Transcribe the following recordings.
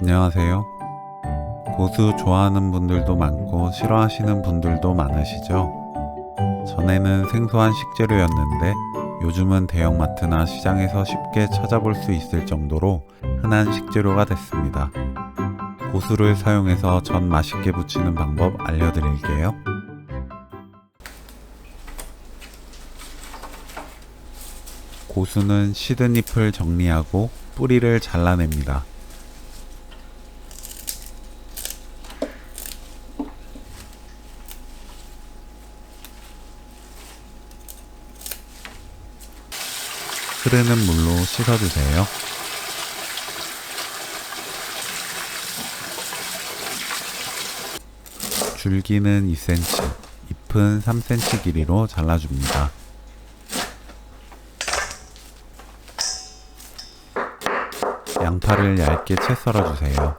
안녕하세요. 고수 좋아하는 분들도 많고 싫어하시는 분들도 많으시죠? 전에는 생소한 식재료였는데 요즘은 대형마트나 시장에서 쉽게 찾아볼 수 있을 정도로 흔한 식재료가 됐습니다. 고수를 사용해서 전 맛있게 부치는 방법 알려드릴게요. 고수는 시든 잎을 정리하고 뿌리를 잘라냅니다. 흐르는 물로 씻어주세요. 줄기는 2cm, 잎은 3cm 길이로 잘라줍니다. 양파를 얇게 채 썰어주세요.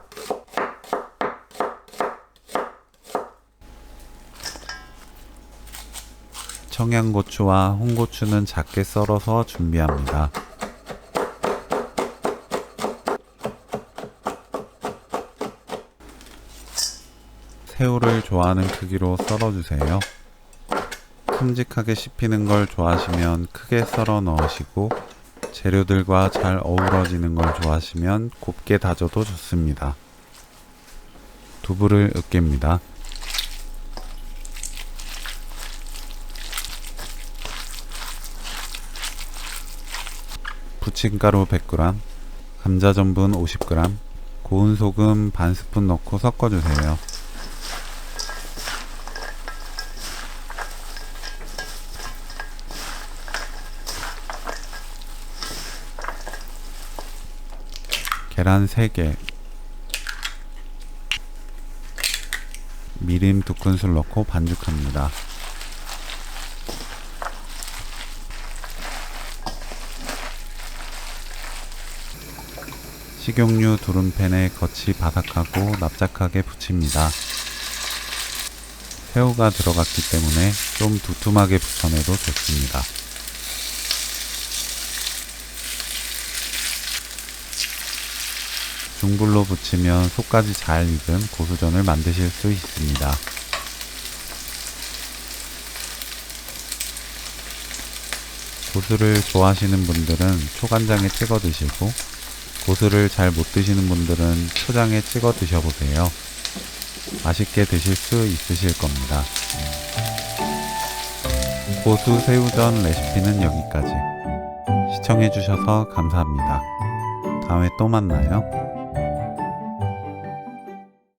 청양고추와 홍고추는 작게 썰어서 준비합니다. 새우를 좋아하는 크기로 썰어주세요. 큼직하게 씹히는 걸 좋아하시면 크게 썰어 넣으시고 재료들과 잘 어우러지는 걸 좋아하시면 곱게 다져도 좋습니다. 두부를 으깹니다. 부침가루 100g, 감자 전분 50g, 고운 소금 반 스푼 넣고 섞어주세요. 계란 3개, 미림 2큰술 넣고 반죽합니다. 식용유 두른팬에 겉이 바삭하고 납작하게 부칩니다. 새우가 들어갔기 때문에 좀 두툼하게 부쳐내도 좋습니다. 중불로 부치면 속까지 잘 익은 고수전을 만드실 수 있습니다. 고수를 좋아하시는 분들은 초간장에 찍어 드시고 고수를 잘 못 드시는 분들은 초장에 찍어 드셔보세요. 맛있게 드실 수 있으실 겁니다. 고수 새우전 레시피는 여기까지. 시청해주셔서 감사합니다. 다음에 또 만나요.